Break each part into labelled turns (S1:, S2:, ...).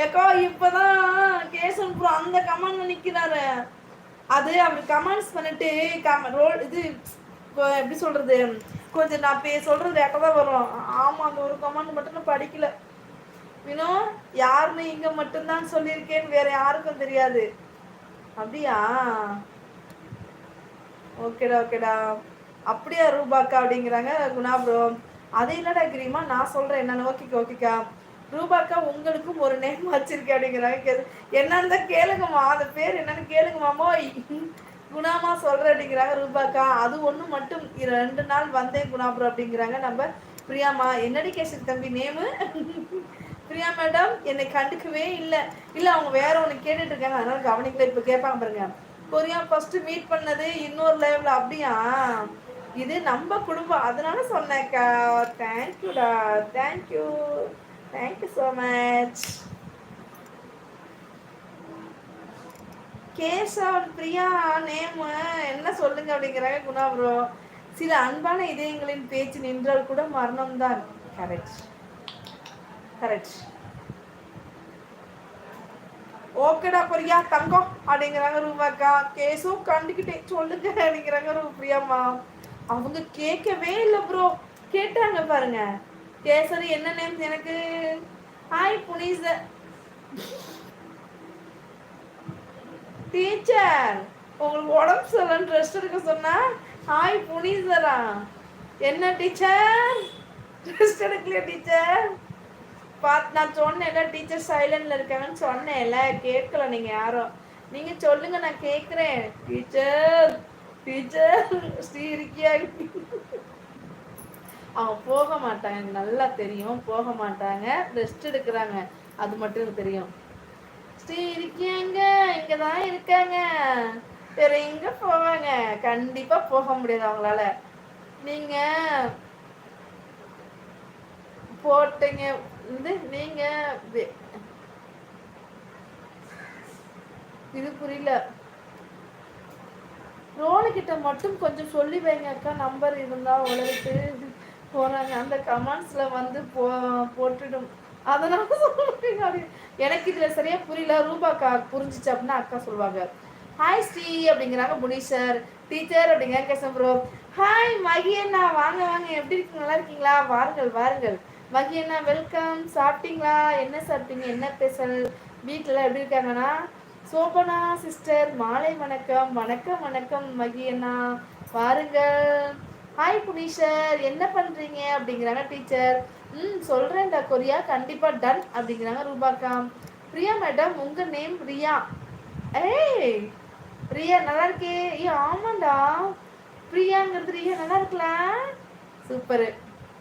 S1: ஏக்கா இப்பதான் கேசவன் ப்ரோ அந்த கமெண்ட்ல நிக்கிறாரு. அது அவர் கமெண்ட்ஸ் பண்ணிட்டு ரோல் இது எப்படி சொல்றது? கொஞ்சம் நான் பே சொல்றது தான் வரும். ஆமா அந்த ஒரு கமெண்ட் மட்டும் நான் படிக்கல. இன்னும் யாருன்னு இங்க மட்டும்தான் சொல்லியிருக்கேன்னு வேற யாருக்கும் தெரியாது. அப்படியா? ஓகேடா ஓகேடா. அப்படியா ரூபாக்கா அப்படிங்கிறாங்க குணா ப்ரோ அது என்னடா கிரீமா? நான் சொல்றேன். என்னன்னு ஓகேக்கா ஓகேக்கா. ரூபாக்கா உங்களுக்கும் ஒரு நேம் வச்சிருக்கேன் அப்படிங்கிறாங்க என்னன்னு தான் கேளுங்கம்மா. அந்த பேர் என்னன்னு கேளுங்கம்மா. குணாமா சொல்ற அப்படிங்கிறாங்க ரூபாக்கா. அது ஒண்ணு மட்டும். ரெண்டு நாள் வந்தேன் குணாபுரம் அப்படிங்கிறாங்க நம்ம பிரியாமா என்னடி கேசரி தம்பி நேமு பிரியா மேடம் என்னை கண்டுக்கவே இல்லை. இல்லை அவங்க வேற ஒன்று கேட்டுட்டு இருக்காங்க. அதனால கவனிக்கல. இப்போ கேட்பாங்க பாருங்க. கொரியா ஃபர்ஸ்ட் மீட் பண்ணது இன்னொரு லைவ்ல அப்படியா? இது நம்ம குடும்பம். அதனால சொன்னேக்கா தேங்க்யூடா thank you thank you so much Kesavan Priya name என்ன சொல்லுங்க அப்படிங்கிறாங்க குணா ப்ரோ சில அன்பான இதயங்களின் பேச்சு நின்றால் கூட மரணம் தான் கரெக்ட் கரெக்ட் ஓகேடா பிரியா தங்கம் அப்படிங்கிறாங்க ரூபாக்கா. கேசும் கண்டுக்கிட்டே சொல்லுங்க அப்படிங்கிறாங்க ரூ பிரியாம்மா. அவங்க கேட்கவே இல்லை ப்ரோ கேட்டாங்க பாருங்க. கேசரி என்ன நேம் எனக்கு? ஹாய் புனிஸ் டீச்சர் உங்களுக்கு உடம்பு சரியில்லைன்னு ரெஸ்ட் எடுக்க சொன்னா ஹாய் புனிசரா என்ன டீச்சர் ரெஸ்ட் எடுக்கலையா டீச்சர் பார்த்து நான் சொன்னேன்ல டீச்சர் சைலண்ட்ல இருக்காங்கன்னு சொன்னேன்ல கேட்கல நீங்க யாரும். நீங்க சொல்லுங்க நான் கேட்குறேன். டீச்சர் டீச்சர் ஸ்ரீ இருக்கியா அவங்க போக மாட்டாங்க நல்லா தெரியும். போக மாட்டாங்க ரெஸ்ட் எடுக்கிறாங்க. அது மட்டும் எனக்கு தெரியும். ஸ்ரீ இருக்கியாங்க இங்கதான் இருக்காங்க. வேற எங்க போவாங்க? கண்டிப்பா போக முடியாது அவங்களால. நீங்க போட்டீங்க வந்து நீங்க இது புரியல. ரோலு கிட்ட மட்டும் கொஞ்சம் சொல்லி வைங்க அக்கா. நம்பர் இருந்தா உலகத்து போறாங்க. அந்த கமெண்ட்ஸ்ல வந்து போ போட்டுடும். அதனால சொல்லுங்க எனக்கு இதுல சரியா புரியல. ரூபாக்கா புரிஞ்சிச்சு அப்படின்னா அக்கா சொல்லுவாங்க. ஹாய் ஸ்ரீ அப்படிங்கிறாங்க முனீஷர். டீச்சர் அப்படிங்கிற கேசம் ப்ரோ ஹாய் மகியண்ணா வாங்க வாங்க. எப்படி இருக்கீங்க? நல்லா இருக்கீங்களா? வாருங்கள் வாருங்கள். மகியண்ணா வெல்கம் சாப்பிட்டீங்களா? என்ன சாப்பிட்டீங்க? என்ன ஸ்பெஷல்? வீட்டில் எப்படி இருக்காங்கன்னா சோபனா சிஸ்டர் மாலை வணக்கம். வணக்கம் வணக்கம் மகியண்ணா வாருங்கள். ஹாய் புனிஷர் என்ன பண்ணுறீங்க அப்படிங்கிறாங்க டீச்சர். ம் சொல்கிறேன்டா கொரியா கண்டிப்பாக டன் அப்படிங்கிறாங்க ரூபாக்காம். பிரியா மேடம் உங்கள் நேம் பிரியா. ஏய் பிரியா நல்லா இருக்கே. ஏ ஆமாண்டா. பிரியாங்கிறது ரியா நல்லா இருக்கலாம் சூப்பரு.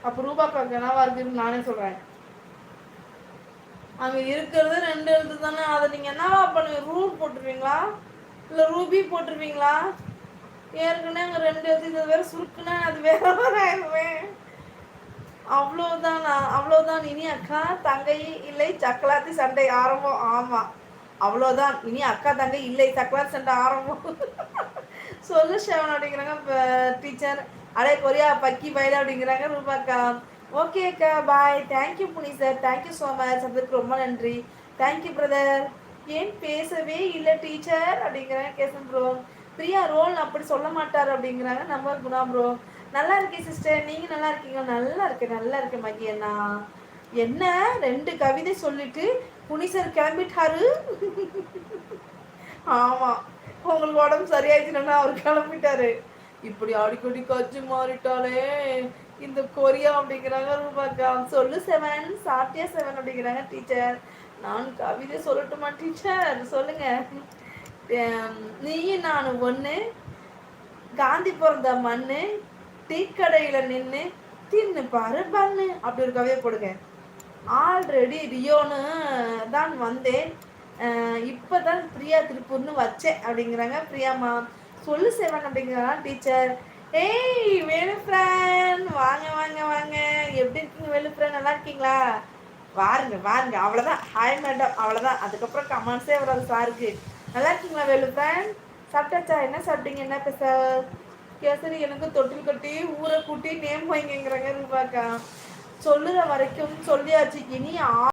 S1: அப்போ ரூபாக்கா கனவா இருக்குன்னு நானே சொல்கிறேன் அங்கே இருக்கிறது ரெண்டு எழுத்து தானே. அதை நீங்கள் என்னவா பண்ணுவீங்க? ரூல் போட்டுருவீங்களா? இல்லை ரூபி போட்டுருவீங்களா? ஏற்கனவே அங்கே ரெண்டு எழுத்து இது வேறு சுருக்குன்னா அது வேற வேறு ஆயிடுவேன் அவ்வளோதான் அவ்வளோதான் இனி அக்கா தங்கை இல்லை சக்கலாத்தி சண்டை ஆரம்பம். ஆமாம் அவ்வளோதான் இனி அக்கா தங்கை இல்லை சக்கலாத்தி சண்டை ஆரம்பம். சொல்லு சேவன் அப்படிங்கிறாங்க டீச்சர் அடே கொரியா பக்கி பயில அப்படிங்கிறாங்க ரூபாக்கா ஓகே அக்கா bye thank you புனி sir thank you so much அதுக்கு ரொம்ப நன்றி. தேங்க்யூ பிரதர் ஏன் பேசவே இல்லை டீச்சர் அப்படிங்கிறாங்க கேசன் ப்ரோ பிரியா ரோல் அப்படி சொல்ல மாட்டார் அப்படிங்கிறாங்க. நம்ம குணா ப்ரோ நல்லா இருக்கேன் சிஸ்டர் நீங்க நல்லா இருக்கீங்க நல்லா இருக்கேன் நல்லா இருக்கேன் மகி அண்ணா. என்ன? ரெண்டு கவிதை சொல்லிட்டு புனிசர் கிளம்பிட்டாரு. ஆமா. உங்களுக்கு உடம்பு சரியாயிடுச்சுன்னா அவர் கிளம்பிட்டாரு. இப்படி அடிக்கடி கச்சு மாறிட்டாலே இந்த கொரியா அப்படிங்கிறாங்க ரூபாக்கா சொல்லு செவன் சாப்பிட்டியா செவன் அப்படிங்கிறாங்க டீச்சர் நான் கவிதை சொல்லட்டுமா டீச்சர் சொல்லுங்க. நீயும் நானும் ஒன்று காந்தி பிறந்த மண்ணு டீக்கடையில் நின்று தின்னு பாரு பண்ணு. அப்படி ஒரு கவிதை போடுங்க. ஆல்ரெடி ரியோன்னு தான் வந்தேன். இப்போ தான் பிரியா திருப்பூர்னு வச்சேன் அப்படிங்கிறாங்க. பிரியாமா சொல்லு சேவன் அப்படிங்கிறாங்க டீச்சர். ஏய் வேலு ஃப்ரெண்ட் வாங்க வாங்க வாங்க. எப்படி இருக்கீங்க வேலு ஃப்ரெண்ட் நல்லா இருக்கீங்களா? வாருங்க வாருங்க. அவ்வளோதான் ஹாய் மேடம் அவ்வளோதான் அதுக்கப்புறம் கமெண்ட்ஸே வராது சாருக்கு. நல்லா இருக்கீங்களா வேலு சாப்பிட்டாச்சா? என்ன சாப்பிட்டீங்க? என்ன பேச? கேசரி எனக்கு தொட்டில் கட்டி ஊரை கூட்டி நேம் வாங்கிங்கிறாங்க ரூபாக்கா. சொல்லுற வரைக்கும் சொல்லியாச்சு. இனி